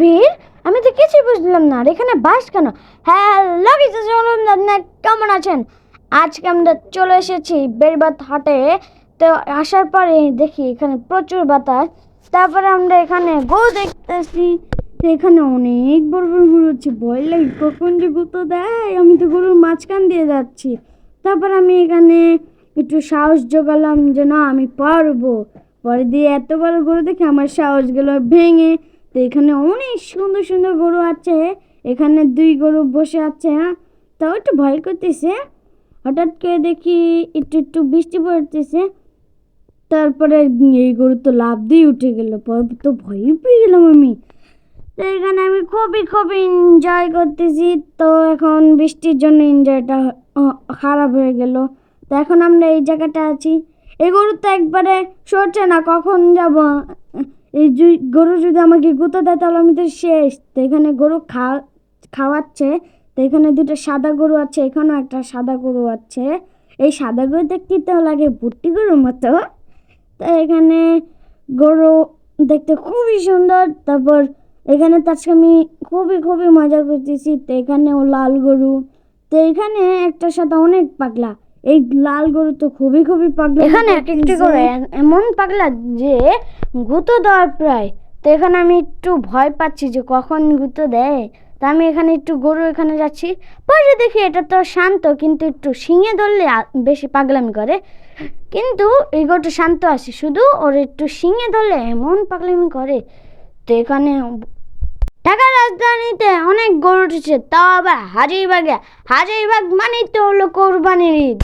ভিড় আমি তো কিছুই বুঝলাম না। আর এখানে বাস কেন? হ্যাঁ আপনার কেমন আছেন? আজকে আমরা চলে এসেছি বেড়বাত হাটে। তো আসার পরে দেখি এখানে প্রচুর বাতাস। তারপরে আমরা এখানে গরু দেখতেছি। এখানে অনেক বড় বড় গরু হচ্ছে ভয় লাগে, কখন যে গুঁতো দেয়। আমি তো গরুর মাঝখান দিয়ে যাচ্ছি। তারপর আমি এখানে একটু সাহস জোগালাম যে না, আমি পারব। পরে দিয়ে এত বড় গরু দেখে আমার সাহস গেল ভেঙে। তো এখানে অনেক সুন্দর সুন্দর গরু আছে। এখানে দুই গরু বসে আছে হ্যাঁ? তাও একটু ভয় করতেছে। হঠাৎ করে দেখি একটু একটু বৃষ্টি পড়তেছে। তারপরে এই গরু তো লাভ দিয়ে উঠে গেল। তো ভয়ই পেয়ে গেলাম আমি। তো এখানে আমি খুবই খুবই এনজয় করতেছি। তো এখন বৃষ্টির জন্য এনজয়টা খারাপ হয়ে গেল। তো এখন আমরা এই জায়গাটা আছি। এই গরু তো একবারে সরছে না, কখন যাব? এই গরু যদি আমাকে গুঁতো দেয়, তাহলে আমি তো শেষ। তো এখানে গরু খা, খাওয়াচ্ছে, তো এখানে দুটো সাদা গরু আছে, এখানেও একটা সাদা গরু আছে। এই সাদা গরু দেখতে তো লাগে ভুট্টি গরুর মতো। তো এখানে গরু দেখতে খুবই সুন্দর, তারপর এখানে তার আজকে আমি খুবই খুবই মজা করতেছি। তো এখানেও লাল গরু। তো এখানে একটা সাথে অনেক পাগলা। এই লাল গরু তো খুবই খুবই পাগলা। এখানে এক একটি করে এমন পাগলা যে গুঁতো দেওয়ার প্রায়। তো এখানে আমি একটু ভয় পাচ্ছি যে কখন গুঁতো দেয়। তা আমি এখানে একটু গরু এখানে যাচ্ছি। পরে দেখি এটা তো শান্ত কিন্তু একটু শিঙে ধরলে বেশি পাগলামি করে। কিন্তু এই গরুটা শান্ত আছে শুধু ওর একটু শিঙে ধরলে এমন পাগলামি করে। তো এখানে ঢাকা রাজধানীতে অনেক গরু উঠেছে তাও আবার হাজারিবাগে। হাজারিবাগ মানেই তো হলো কোরবানির ঈদ।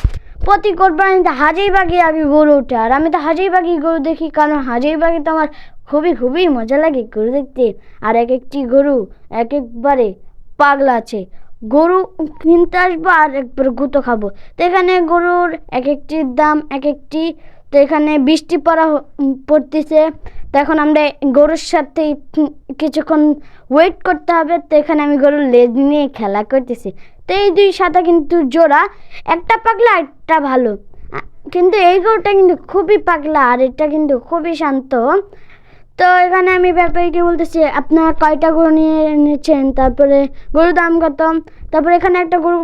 প্রতি কোরবানিতে হাজারিবাগে আগে গরু ওঠে আর আমি তো হাজারিবাগই গরু দেখি, কারণ হাজারিবাগে তো আমার খুবই খুবই মজা লাগে গরু দেখতে। আর এক একটি গরু এক একবারে পাগলা আছে। গরু কিনতে আসব আর একবার গুঁতো খাব। তো এখানে গরুর এক একটির দাম এক একটি, তো এখানে বৃষ্টি পড়া পড়তেছে। তো এখন আমরা গরুর সাথে কিছুক্ষণ ওয়েট করতে হবে। তো এখানে আমি গরুর লেজ নিয়ে খেলা করতেছি। তো এই দুই সাদা কিন্তু জোড়া। একটা পাগলা একটা ভালো। কিন্তু এই গরুটা কিন্তু খুবই পাগলা আর এটা কিন্তু খুবই শান্ত। তো এখানে আমি ব্যাপারীকে বলতেছি, আপনারা কয়টা গরু নিয়ে এনেছেন তারপরে গরুর দাম কত? তারপরে এখানে একটা গরু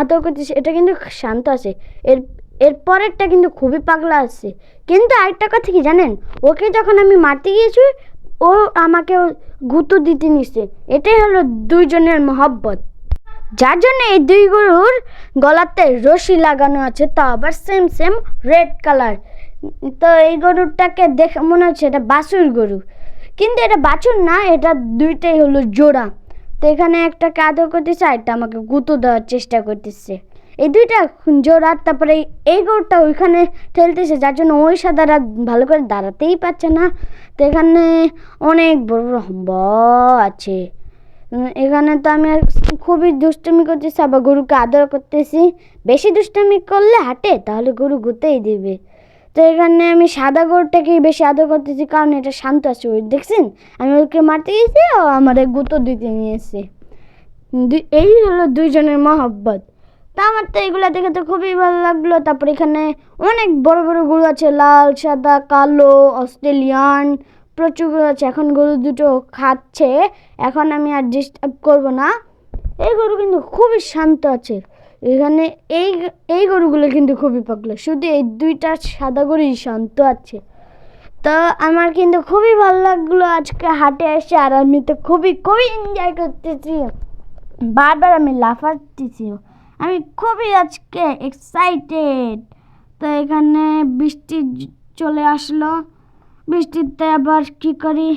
আদর করতেছে, এটা কিন্তু শান্ত আছে। এর এর পরেরটা কিন্তু খুবই পাগলা আছে। কিন্তু আরেকটা কথা কি জানেন? ওকে যখন আমি মারতে গিয়েছি, ও আমাকে গুঁতো দিতে নিছে। এটাই হলো দুইজনের মহব্বত। যার জন্য এই দুই গরুর গলাতে রশি লাগানো আছে, তা আবার সেম সেম রেড কালার তো এই গরুটাকে দেখে, মনে হচ্ছে এটা বাছুর গরু। কিন্তু এটা বাছুর না, এটা দুইটাই হলো জোড়া। তো এখানে একটা আদর করতেছে, আরেকটা আমাকে গুঁতো দেওয়ার চেষ্টা করতেছে। এই দুইটা জোড়া তারপরে এই- গরুটা ওইখানে ঠেলতেছে, যার জন্য ওই সাদারা ভালো করে দাঁড়াতেই পারছে না। তো এখানে অনেক বড় বড় হম্ব আছে। এখানে তো আমি খুবই দুষ্টুমি করতেছি, আবার গরুকে আদর করতেছি। বেশি দুষ্টুমি করলে হাঁটে, তাহলে গরু গুতেই দিবে। তো এখানে আমি সাদা গরুটাকেই বেশি আদর করতেছি, কারণ এটা শান্ত আছে ওই, দেখছেন? আমি ওকে মারতে গেছি, ও আমার গুঁতো দিতে নিয়েছে। এই হলো দুইজনের মহব্বত। তা আমার তো এগুলো দেখে তো খুবই ভালো লাগল। তারপর এখানে অনেক বড় বড় গরু আছে, লাল, সাদা, কালো, অস্ট্রেলিয়ান, প্রচুর গরু আছে। এখন গরু দুটো খাচ্ছে, এখন আমি আর ডিস্টার্ব করব না। এই গরু কিন্তু খুবই শান্ত আছে। এখানে এই এই গরুগুলো কিন্তু খুবই পাগলা। শুধু এই দুইটা সাদা গরুই শান্ত আছে। তো আমার কিন্তু খুবই ভালো লাগল আজকে হাটে এসে, আর আমি তো খুবই খুবই এনজয় করতেছি। বারবার আমি লাফাচ্ছি আমি খুবই আজকে এক্সাইটেড তো এখানে বৃষ্টি চলে আসলো। বৃষ্টিতে আবার কি করি?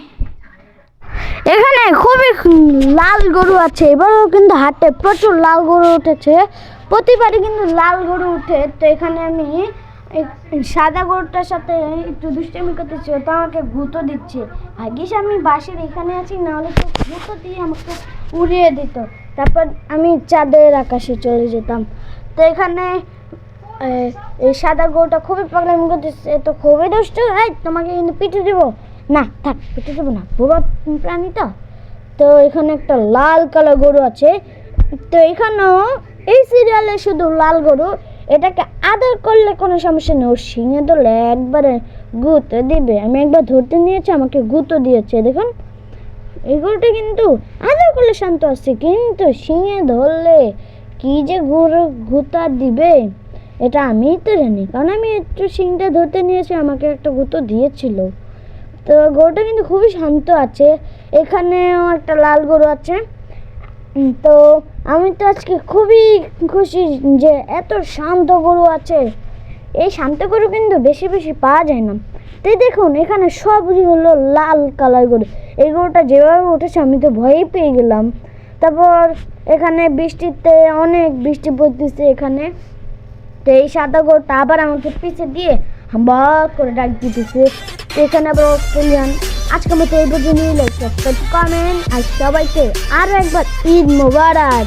এখানে খুবই লাল গরু আছে। এবারও কিন্তু হাটে প্রচুর লাল গরু উঠেছে। প্রতিবারই কিন্তু লাল গরু উঠে। তো এখানে আমি সাদা গরুটার সাথে একটু দুষ্টামি করতেছি, ও তো আমাকে গুঁতো দিচ্ছে। ভাগ্যিস আমি বাসের এখানে আছি, নাহলে তো গুঁতো দিয়ে আমাকে উড়িয়ে দিত। তারপর আমি চাঁদের আকাশে চলে যেতাম। তো এখানে এই সাদা গরুটা খুবই পাগলামি করতেছে। তো খুবই দুষ্ট। এই, তোমাকে কিন্তু পিঠে দেবো। না, থাক, পিঠে দেবো না। বুড়ো প্রাণী তো। তো এখানে একটা লাল কালো গরু আছে। তো এখানেও এই সিরিয়ালে শুধু লাল গরু। এটাকে আদর করলে কোনো সমস্যা নেই। ওর শিঙে ধরলে একবারে গুঁতো দিবে। আমি একবার ধরতে নিয়েছি, আমাকে গুঁতো দিয়েছে। দেখুন। এই গরুটা কিন্তু আদর করলে শান্ত আছে, কিন্তু শিঙে ধরলে কি যে গরু গুতা দিবে, এটা আমিই তো জানি। কারণ আমি একটু শিংটা ধরতে নিয়েছি, আমাকে একটা গুঁতো দিয়েছিল। তো গরুটা কিন্তু খুবই শান্ত আছে, এখানেও একটা লাল গরু আছে। তো আমি তো আজকে খুবই খুশি যে এত শান্ত গরু আছে। এই শান্ত গরু কিন্তু বেশি বেশি পাওয়া যায় না। তাই দেখুন, এখানে সবই হলো লাল কালার গরু। এই গরুটা যেভাবে উঠেছে, আমি তো ভয়ই পেয়ে গেলাম। তারপর এখানে বৃষ্টিতে অনেক বৃষ্টি পড়তেছে এখানে। তো এই সাদা গরুটা আবার আমাকে পিছে দিয়ে হাম্বা করে ডাক দিতেছে। তো এখানে আবার অস্ট্রেলিয়ান। আজকে মতো এই পর্যন্ত কমেন্ট আর সবাইকে আরও একবার ঈদ মোবারক।